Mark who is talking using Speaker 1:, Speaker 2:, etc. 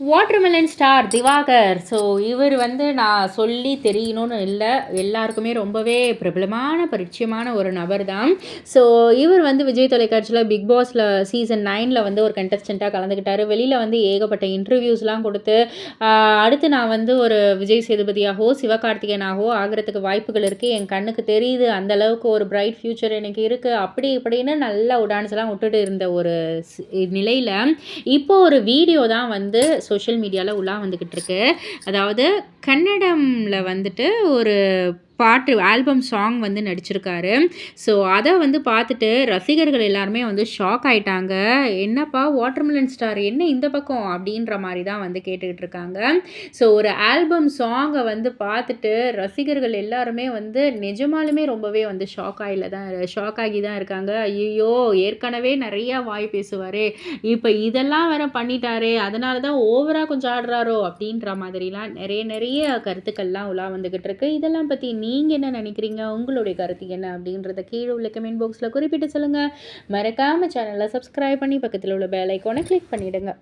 Speaker 1: Watermelon star Diwakar. So இவர் வந்து நான் சொல்லி தெரியணும்னு இல்லை. எல்லாருக்குமே ரொம்பவே பிரபலமான பரிச்சயமான ஒரு நபர் தான். ஸோ இவர் வந்து விஜய் தொலைக்காட்சியில் பிக் பாஸில் சீசன் நைனில் வந்து ஒரு கண்டஸ்டண்ட்டாக கலந்துக்கிட்டார் வெளியில் வந்து ஏகப்பட்ட இன்டர்வியூஸ்லாம் கொடுத்து அடுத்து நான் வந்து ஒரு விஜய் சேதுபதியாகவோ சிவகார்த்திகேயனாகவோ ஆகிறதுக்கு வாய்ப்புகள் இருக்குது என் கண்ணுக்கு தெரியுது. அந்த அளவுக்கு ஒரு பிரைட் ஃப்யூச்சர் எனக்கு இருக்குது அப்படி இப்படின்னு நல்ல உடான்ஸ்லாம் விட்டுட்டு இருந்த ஒரு நிலையில் இப்போ ஒரு வீடியோ தான் வந்து சோஷியல் மீடியாவில் உலா வந்துக்கிட்டு இருக்கு. அதாவது கன்னடமில் வந்துட்டு ஒரு பாட்டு ஆல்பம் சாங் வந்து நடிச்சிருக்காரு. ஸோ அதை வந்து பார்த்துட்டு ரசிகர்கள் எல்லாருமே வந்து ஷாக் ஆயிட்டாங்க. என்னப்பா வாட்டர்மெலன் ஸ்டார் என்ன இந்த பக்கம்? அப்படின்ற மாதிரி தான் வந்து கேட்டுக்கிட்டு இருக்காங்க. ஸோ ஒரு ஆல்பம் சாங்கை வந்து பார்த்துட்டு ரசிகர்கள் எல்லாருமே வந்து நிஜமாலுமே ரொம்பவே வந்து ஷாக் ஆகில தான் ஷாக் ஆகி தான் இருக்காங்க. ஐயோ ஏற்கனவே நிறையா வாய் பேசுவார். இப்போ இதெல்லாம் வேற பண்ணிட்டாரே. அதனால தான் ஓவராக கொஞ்சம் ஆடுறாரோ அப்படின்ற மாதிரிலாம் நிறைய நிறைய கருத்துக்கள்லாம் உலா வந்துக்கிட்டு இருக்கு. இதெல்லாம் பற்றி நீங்கள் என்ன நினைக்கிறீங்க? உங்களுடைய கருத்து என்ன? அப்படின்றத கீழே உள்ள கமெண்ட் பாக்ஸில் குறிப்பிட்டு சொல்லுங்கள் மறக்காமல் சேனலை சப்ஸ்கிரைப் பண்ணி பக்கத்தில் உள்ள பெல் ஐக்கோனை கிளிக் பண்ணிவிடுங்க